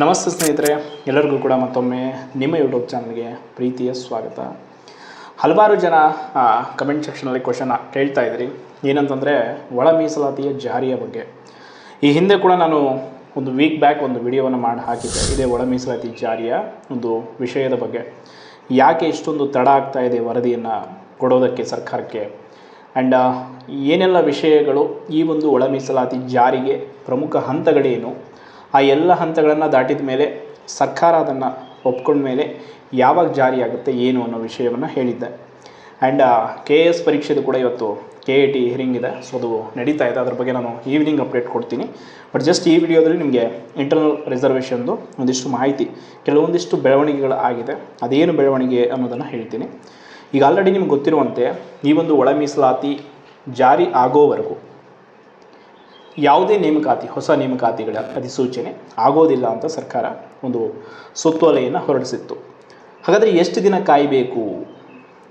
ನಮಸ್ತೆ ಸ್ನೇಹಿತರೆ, ಎಲ್ಲರಿಗೂ ಕೂಡ ಮತ್ತೊಮ್ಮೆ ನಿಮ್ಮ ಯೂಟ್ಯೂಬ್ ಚಾನಲ್ಗೆ ಪ್ರೀತಿಯ ಸ್ವಾಗತ. ಹಲವಾರು ಜನ ಕಮೆಂಟ್ ಸೆಕ್ಷನಲ್ಲಿ ಕ್ವಶನ್ ಕೇಳ್ತಾ ಇದ್ರಿ. ಏನಂತಂದರೆ, ಒಳ ಮೀಸಲಾತಿಯ ಜಾರಿಯ ಬಗ್ಗೆ. ಈ ಹಿಂದೆ ಕೂಡ ನಾನು ಒಂದು ವೀಕ್ ಬ್ಯಾಕ್ ಒಂದು ವಿಡಿಯೋವನ್ನು ಮಾಡಿ ಹಾಕಿದ್ದೆ. ಇದೇ ಒಳ ಮೀಸಲಾತಿ ಜಾರಿಯ ಒಂದು ವಿಷಯದ ಬಗ್ಗೆ. ಯಾಕೆ ಇಷ್ಟೊಂದು ತಡ ಆಗ್ತಾ ಇದೆ ವರದಿಯನ್ನು ಕೊಡೋದಕ್ಕೆ ಸರ್ಕಾರಕ್ಕೆ? ಆ್ಯಂಡ್ ಏನೆಲ್ಲ ವಿಷಯಗಳು ಈ ಒಂದು ಒಳ ಮೀಸಲಾತಿ ಜಾರಿಗೆ ಪ್ರಮುಖ ಹಂತಗಳೇನು? ಆ ಎಲ್ಲ ಹಂತಗಳನ್ನು ದಾಟಿದ ಮೇಲೆ ಸರ್ಕಾರ ಅದನ್ನು ಒಪ್ಕೊಂಡ ಮೇಲೆ ಯಾವಾಗ ಜಾರಿಯಾಗುತ್ತೆ ಏನು ಅನ್ನೋ ವಿಷಯವನ್ನು ಹೇಳಿದ್ದೆ. ಆ್ಯಂಡ್ ಕೆ ಎ ಎಸ್ ಪರೀಕ್ಷೆದು ಕೂಡ ಇವತ್ತು ಕೆ ಎ ಟಿ ಹಿರಿಂಗ್ ಇದೆ. ಸೊ ಅದು ನಡೀತಾ ಇದೆ. ಅದ್ರ ಬಗ್ಗೆ ನಾನು ಈವ್ನಿಂಗ್ ಅಪ್ಡೇಟ್ ಕೊಡ್ತೀನಿ. ಬಟ್ ಜಸ್ಟ್ ಈ ವಿಡಿಯೋದಲ್ಲಿ ನಿಮಗೆ ಇಂಟರ್ನಲ್ ರಿಸರ್ವೇಷನ್ದು ಒಂದಿಷ್ಟು ಮಾಹಿತಿ, ಕೆಲವೊಂದಿಷ್ಟು ಬೆಳವಣಿಗೆಗಳು ಆಗಿದೆ. ಅದೇನು ಬೆಳವಣಿಗೆ ಅನ್ನೋದನ್ನು ಹೇಳ್ತೀನಿ. ಈಗ ಆಲ್ರೆಡಿ ನಿಮ್ಗೆ ಗೊತ್ತಿರುವಂತೆ, ಈ ಒಂದು ಒಳ ಮೀಸಲಾತಿ ಜಾರಿ ಆಗೋವರೆಗೂ ಯಾವುದೇ ನೇಮಕಾತಿ, ಹೊಸ ನೇಮಕಾತಿಗಳ ಅಧಿಸೂಚನೆ ಆಗೋದಿಲ್ಲ ಅಂತ ಸರ್ಕಾರ ಒಂದು ಸುತ್ತೋಲೆಯನ್ನು ಹೊರಡಿಸಿತ್ತು. ಹಾಗಾದರೆ ಎಷ್ಟು ದಿನ ಕಾಯಬೇಕು?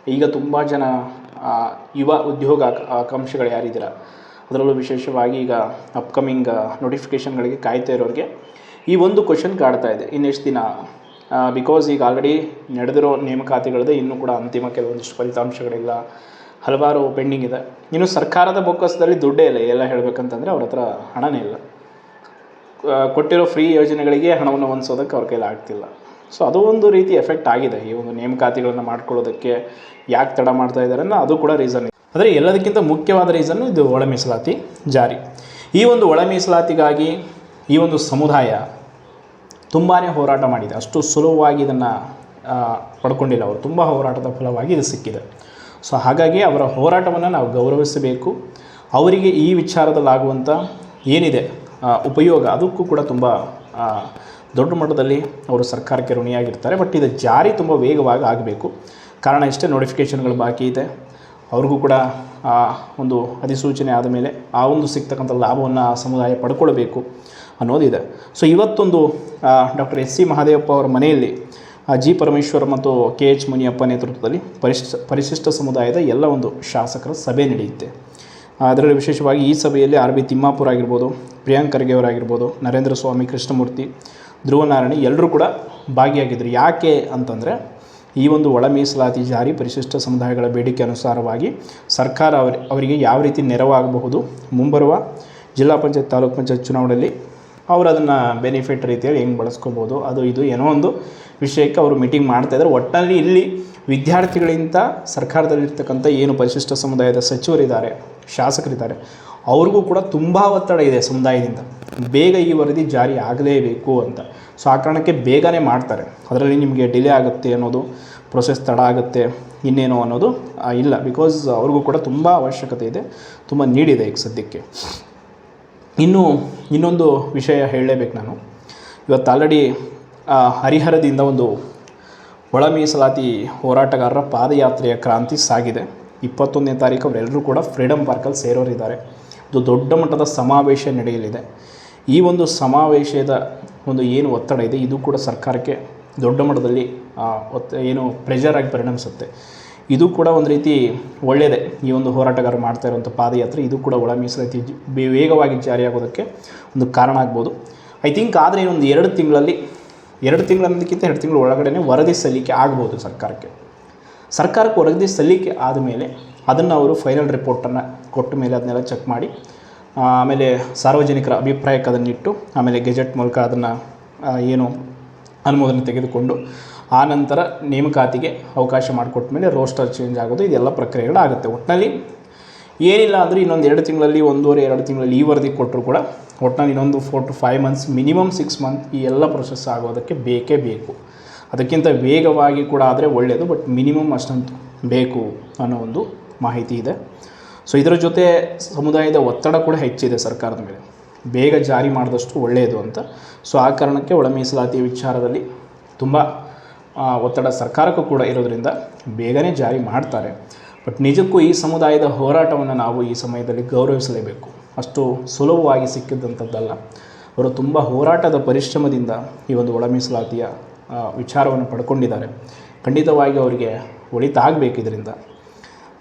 ಈಗ ತುಂಬ ಜನ ಯುವ ಉದ್ಯೋಗ ಆಕಾಂಕ್ಷೆಗಳು ಯಾರಿದ್ದೀರ? ಅದರಲ್ಲೂ ವಿಶೇಷವಾಗಿ ಈಗ ಅಪ್ಕಮಿಂಗ್ ನೋಟಿಫಿಕೇಷನ್ಗಳಿಗೆ ಕಾಯ್ತಾ ಇರೋರಿಗೆ ಈ ಒಂದು ಕ್ವಶನ್ ಕಾಡ್ತಾ ಇದೆ. ಇನ್ನೆಷ್ಟು ದಿನ? ಬಿಕಾಸ್ ಈಗ ಆಲ್ರೆಡಿ ನಡೆದಿರೋ ನೇಮಕಾತಿಗಳದ್ದು ಇನ್ನೂ ಕೂಡ ಅಂತಿಮ ಕೆಲವೊಂದಿಷ್ಟು ಫಲಿತಾಂಶಗಳಿಲ್ಲ. ಹಲವಾರು ಪೆಂಡಿಂಗ್ ಇದೆ. ಇನ್ನು ಸರ್ಕಾರದ ಬೊಕ್ಕಸದಲ್ಲಿ ದುಡ್ಡೇ ಇಲ್ಲ ಎಲ್ಲ ಹೇಳಬೇಕಂತಂದರೆ ಅವ್ರ ಹತ್ರ ಹಣನೇ ಇಲ್ಲ. ಕೊಟ್ಟಿರೋ ಫ್ರೀ ಯೋಜನೆಗಳಿಗೆ ಹಣವನ್ನು ಹೊಂದಿಸೋದಕ್ಕೆ ಅವ್ರ ಕೈಲಿ ಆಗ್ತಿಲ್ಲ. ಸೊ ಅದು ಒಂದು ರೀತಿ ಎಫೆಕ್ಟ್ ಆಗಿದೆ. ಈ ಒಂದು ನೇಮಕಾತಿಗಳನ್ನು ಮಾಡ್ಕೊಳ್ಳೋದಕ್ಕೆ ಯಾಕೆ ತಡ ಮಾಡ್ತಾ ಇದ್ದಾರೆ ಅನ್ನೋ ಅದು ಕೂಡ ರೀಸನ್ ಇದೆ. ಆದರೆ ಎಲ್ಲದಕ್ಕಿಂತ ಮುಖ್ಯವಾದ ರೀಸನ್ನು ಇದು ಒಳ ಮೀಸಲಾತಿ ಜಾರಿ. ಈ ಒಂದು ಒಳ ಮೀಸಲಾತಿಗಾಗಿ ಈ ಒಂದು ಸಮುದಾಯ ತುಂಬಾ ಹೋರಾಟ ಮಾಡಿದೆ. ಅಷ್ಟು ಸುಲಭವಾಗಿ ಇದನ್ನು ಪಡ್ಕೊಂಡಿಲ್ಲ ಅವರು. ತುಂಬ ಹೋರಾಟದ ಫಲವಾಗಿ ಇದು ಸಿಕ್ಕಿದೆ. ಸೊ ಹಾಗಾಗಿ ಅವರ ಹೋರಾಟವನ್ನು ನಾವು ಗೌರವಿಸಬೇಕು. ಅವರಿಗೆ ಈ ವಿಚಾರದಲ್ಲಾಗುವಂಥ ಏನಿದೆ ಉಪಯೋಗ ಅದಕ್ಕೂ ಕೂಡ ತುಂಬ ದೊಡ್ಡ ಮಟ್ಟದಲ್ಲಿ ಅವರು ಸರ್ಕಾರಕ್ಕೆ ಋಣಿಯಾಗಿರ್ತಾರೆ. ಬಟ್ ಇದು ಜಾರಿ ತುಂಬ ವೇಗವಾಗಿ ಆಗಬೇಕು. ಕಾರಣ ಇಷ್ಟೇ ನೋಟಿಫಿಕೇಷನ್ಗಳು ಬಾಕಿ ಇದೆ. ಅವ್ರಿಗೂ ಕೂಡ ಒಂದು ಅಧಿಸೂಚನೆ ಆದ ಮೇಲೆ ಆ ಒಂದು ಸಿಗ್ತಕ್ಕಂಥ ಲಾಭವನ್ನು ಆ ಸಮುದಾಯ ಪಡ್ಕೊಳ್ಬೇಕು ಅನ್ನೋದಿದೆ. ಸೊ ಇವತ್ತೊಂದು ಡಾಕ್ಟರ್ ಎಸ್ ಸಿ ಮಹಾದೇವಪ್ಪ ಅವರ ಮನೆಯಲ್ಲಿ ಜಿ ಪರಮೇಶ್ವರ್ ಮತ್ತು ಕೆ ಎಚ್ ಮುನಿಯಪ್ಪ ನೇತೃತ್ವದಲ್ಲಿ ಪರಿಶಿಷ್ಟ ಪರಿಶಿಷ್ಟ ಸಮುದಾಯದ ಎಲ್ಲ ಒಂದು ಶಾಸಕರ ಸಭೆ ನಡೆಯುತ್ತೆ. ಅದರಲ್ಲಿ ವಿಶೇಷವಾಗಿ ಈ ಸಭೆಯಲ್ಲಿ ಆರ್ ಬಿ ತಿಮ್ಮಾಪುರ ಆಗಿರ್ಬೋದು, ಪ್ರಿಯಾಂಕ್ ಖರ್ಗೆ ಅವರಾಗಿರ್ಬೋದು, ನರೇಂದ್ರ ಸ್ವಾಮಿ ಕೃಷ್ಣಮೂರ್ತಿ, ಧ್ರುವನಾರಾಯಣ ಎಲ್ಲರೂ ಕೂಡ ಭಾಗಿಯಾಗಿದ್ದರು. ಯಾಕೆ ಅಂತಂದರೆ ಈ ಒಂದು ಒಳ ಮೀಸಲಾತಿ ಜಾರಿ ಪರಿಶಿಷ್ಟ ಸಮುದಾಯಗಳ ಬೇಡಿಕೆ ಅನುಸಾರವಾಗಿ ಸರ್ಕಾರ ಅವರಿ, ಅವರಿಗೆ ಯಾವ ರೀತಿ ನೆರವಾಗಬಹುದು, ಮುಂಬರುವ ಜಿಲ್ಲಾ ಪಂಚಾಯತ್ ತಾಲೂಕು ಪಂಚಾಯತ್ ಚುನಾವಣೆಯಲ್ಲಿ ಅವರು ಅದನ್ನು ಬೆನಿಫಿಟ್ ರೀತಿಯಲ್ಲಿ ಹೆಂಗೆ ಬಳಸ್ಕೋಬೋದು, ಅದು ಇದು ಏನೋ ಒಂದು ವಿಷಯಕ್ಕೆ ಅವರು ಮೀಟಿಂಗ್ ಮಾಡ್ತಾಯಿದ್ದಾರೆ ಒಟ್ಟಲ್ಲಿ ಇಲ್ಲಿ ವಿದ್ಯಾರ್ಥಿಗಳಿಂದ ಸರ್ಕಾರದಲ್ಲಿರ್ತಕ್ಕಂಥ ಏನು ಪರಿಶಿಷ್ಟ ಸಮುದಾಯದ ಸಚಿವರಿದ್ದಾರೆ, ಶಾಸಕರಿದ್ದಾರೆ, ಅವ್ರಿಗೂ ಕೂಡ ತುಂಬ ಒತ್ತಡ ಇದೆ ಸಮುದಾಯದಿಂದ. ಬೇಗ ಈ ವರದಿ ಜಾರಿ ಆಗಲೇಬೇಕು ಅಂತ. ಸೊ ಆ ಕಾರಣಕ್ಕೆ ಬೇಗನೆ ಮಾಡ್ತಾರೆ. ಅದರಲ್ಲಿ ನಿಮಗೆ ಡಿಲೇ ಆಗುತ್ತೆ ಅನ್ನೋದು ಪ್ರೊಸೆಸ್ ತಡ ಆಗುತ್ತೆ, ಇನ್ನೇನು ಅನ್ನೋದು ಇಲ್ಲ. ಬಿಕಾಸ್ ಅವ್ರಿಗೂ ಕೂಡ ತುಂಬ ಅವಶ್ಯಕತೆ ಇದೆ, ತುಂಬ ನೀಡಿದೆ ಈಗ ಸದ್ಯಕ್ಕೆ. ಇನ್ನು ಇನ್ನೊಂದು ವಿಷಯ ಹೇಳಲೇಬೇಕು ನಾನು. ಇವತ್ತು ಆಲ್ರೆಡಿ ಹರಿಹರದಿಂದ ಒಂದು ಒಳ ಮೀಸಲಾತಿ ಹೋರಾಟಗಾರರ ಪಾದಯಾತ್ರೆಯ ಕ್ರಾಂತಿ ಸಾಗಿದೆ. ಇಪ್ಪತ್ತೊಂದನೇ ತಾರೀಕು ಅವರೆಲ್ಲರೂ ಕೂಡ ಫ್ರೀಡಮ್ ಪಾರ್ಕಲ್ಲಿ ಸೇರೋರಿದ್ದಾರೆ. ಇದು ದೊಡ್ಡ ಮಟ್ಟದ ಸಮಾವೇಶ ನಡೆಯಲಿದೆ. ಈ ಒಂದು ಸಮಾವೇಶದ ಒಂದು ಏನು ಒತ್ತಡ ಇದೆ, ಇದು ಕೂಡ ಸರ್ಕಾರಕ್ಕೆ ದೊಡ್ಡ ಮಟ್ಟದಲ್ಲಿ ಒತ್ತ, ಏನು ಪ್ರೆಷರ್ ಆಗಿ ಪರಿಣಮಿಸುತ್ತೆ. ಇದು ಕೂಡ ಒಂದು ರೀತಿ ಒಳ್ಳೆಯದೇ ಈ ಒಂದು ಹೋರಾಟಗಾರರು ಮಾಡ್ತಾ ಇರುವಂಥ ಪಾದಯಾತ್ರೆ, ಇದು ಕೂಡ ಒಳ ಮೀಸಲಾತಿ ವೇಗವಾಗಿ ಜಾರಿಯಾಗೋದಕ್ಕೆ ಒಂದು ಕಾರಣ ಆಗ್ಬೋದು. ಐ ಥಿಂಕ್ ಆದರೆ ಇನ್ನೊಂದು ಎರಡು ತಿಂಗಳಲ್ಲಿ, ಎರಡು ತಿಂಗಳನ್ನೋದಕ್ಕಿಂತ ಎರಡು ತಿಂಗಳ ಒಳಗಡೆ ವರದಿ ಸಲ್ಲಿಕೆ ಆಗ್ಬೋದು ಸರ್ಕಾರಕ್ಕೆ. ಸರ್ಕಾರಕ್ಕೆ ವರದಿ ಸಲ್ಲಿಕೆ ಆದಮೇಲೆ ಅದನ್ನು ಅವರು ಫೈನಲ್ ರಿಪೋರ್ಟನ್ನು ಕೊಟ್ಟ ಮೇಲೆ ಅದನ್ನೆಲ್ಲ ಚೆಕ್ ಮಾಡಿ ಆಮೇಲೆ ಸಾರ್ವಜನಿಕರ ಅಭಿಪ್ರಾಯಕ್ಕೆ ಅದನ್ನಿಟ್ಟು ಆಮೇಲೆ ಗೆಜೆಟ್ ಮೂಲಕ ಅದನ್ನು ಏನು ಅನುಮೋದನೆ ತೆಗೆದುಕೊಂಡು ಆ ನಂತರ ನೇಮಕಾತಿಗೆ ಅವಕಾಶ ಮಾಡಿಕೊಟ್ಟ ಮೇಲೆ ರೋಸ್ಟರ್ ಚೇಂಜ್ ಆಗೋದು ಇದೆಲ್ಲ ಪ್ರಕ್ರಿಯೆಗಳಾಗುತ್ತೆ ಒಟ್ಟಿನಲ್ಲಿ ಏನಿಲ್ಲ ಅಂದರೆ ಇನ್ನೊಂದು ಎರಡು ತಿಂಗಳಲ್ಲಿ, ಒಂದೂವರೆ, ಎರಡು ತಿಂಗಳಲ್ಲಿ ಈ ವರದಿ ಕೊಟ್ಟರು ಕೂಡ ಒಟ್ಟಿನಲ್ಲಿ ಇನ್ನೊಂದು four to five months minimum six month ಈ ಎಲ್ಲ ಪ್ರೊಸೆಸ್ ಆಗೋದಕ್ಕೆ ಬೇಕೇ ಬೇಕು. ಅದಕ್ಕಿಂತ ವೇಗವಾಗಿ ಕೂಡ ಆದರೆ ಒಳ್ಳೆಯದು ಬಟ್ ಮಿನಿಮಮ್ ಅಷ್ಟಂತೂ ಬೇಕು ಅನ್ನೋ ಒಂದು ಮಾಹಿತಿ ಇದೆ. ಸೊ ಇದರ ಜೊತೆ ಸಮುದಾಯದ ಒತ್ತಡ ಕೂಡ ಹೆಚ್ಚಿದೆ ಸರ್ಕಾರದ ಮೇಲೆ. ಬೇಗ ಜಾರಿ ಮಾಡಿದಷ್ಟು ಒಳ್ಳೆಯದು ಅಂತ. ಸೊ ಆ ಕಾರಣಕ್ಕೆ ಒಳ ಮೀಸಲಾತಿ ವಿಚಾರದಲ್ಲಿ ತುಂಬ ಒತ್ತಡ ಸರ್ಕಾರಕ್ಕೂ ಕೂಡ ಇರೋದರಿಂದ ಬೇಗನೆ ಜಾರಿ ಮಾಡ್ತಾರೆ. ಬಟ್ ನಿಜಕ್ಕೂ ಈ ಸಮುದಾಯದ ಹೋರಾಟವನ್ನು ನಾವು ಈ ಸಮಯದಲ್ಲಿ ಗೌರವಿಸಲೇಬೇಕು. ಅಷ್ಟು ಸುಲಭವಾಗಿ ಸಿಕ್ಕಿದ್ದಂಥದ್ದಲ್ಲ ಅವರು ತುಂಬ ಹೋರಾಟದ ಪರಿಶ್ರಮದಿಂದ ಈ ಒಂದು ಒಳ ಮೀಸಲಾತಿಯ ವಿಚಾರವನ್ನು ಪಡ್ಕೊಂಡಿದ್ದಾರೆ. ಖಂಡಿತವಾಗಿ ಅವರಿಗೆ ಒಳಿತಾಗಬೇಕು ಇದರಿಂದ.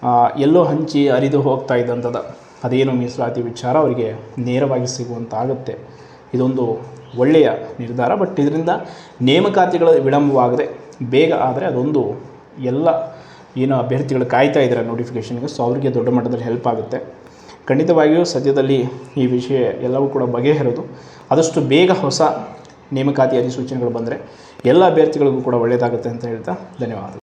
ಆ, ಎಲ್ಲೋ ಹಂಚಿ ಅರಿದು ಹೋಗ್ತಾ ಇದ್ದಂಥದ್ದು ಅದೇನು ಮೀಸಲಾತಿ ವಿಚಾರ ಅವರಿಗೆ ನೇರವಾಗಿ ಸಿಗುವಂತಾಗುತ್ತೆ. ಇದೊಂದು ಒಳ್ಳೆಯ ನಿರ್ಧಾರ, ಬಟ್ ಇದರಿಂದ ನೇಮಕಾತಿಗಳ ವಿಳಂಬವಾಗದೆ ಬೇಗ ಆದರೆ ಅದೊಂದು ಎಲ್ಲ ಏನು ಅಭ್ಯರ್ಥಿಗಳು ಕಾಯ್ತಾ ಇದ್ದಾರೆ ನೋಟಿಫಿಕೇಷನ್ಗೆ ಸೊ ಅವರಿಗೆ ದೊಡ್ಡ ಮಟ್ಟದಲ್ಲಿ ಹೆಲ್ಪ್ ಆಗುತ್ತೆ. ಖಂಡಿತವಾಗಿಯೂ ಸದ್ಯದಲ್ಲಿ ಈ ವಿಷಯ ಎಲ್ಲವೂ ಕೂಡ ಬಗೆಹರಿದು, ಆದಷ್ಟು ಬೇಗ ಹೊಸ ನೇಮಕಾತಿ ಅಧಿಸೂಚನೆಗಳು ಬಂದರೆ ಎಲ್ಲ ಅಭ್ಯರ್ಥಿಗಳಿಗೂ ಕೂಡ ಒಳ್ಳೆಯದಾಗುತ್ತೆ ಅಂತ ಹೇಳ್ತಾ ಧನ್ಯವಾದಗಳು.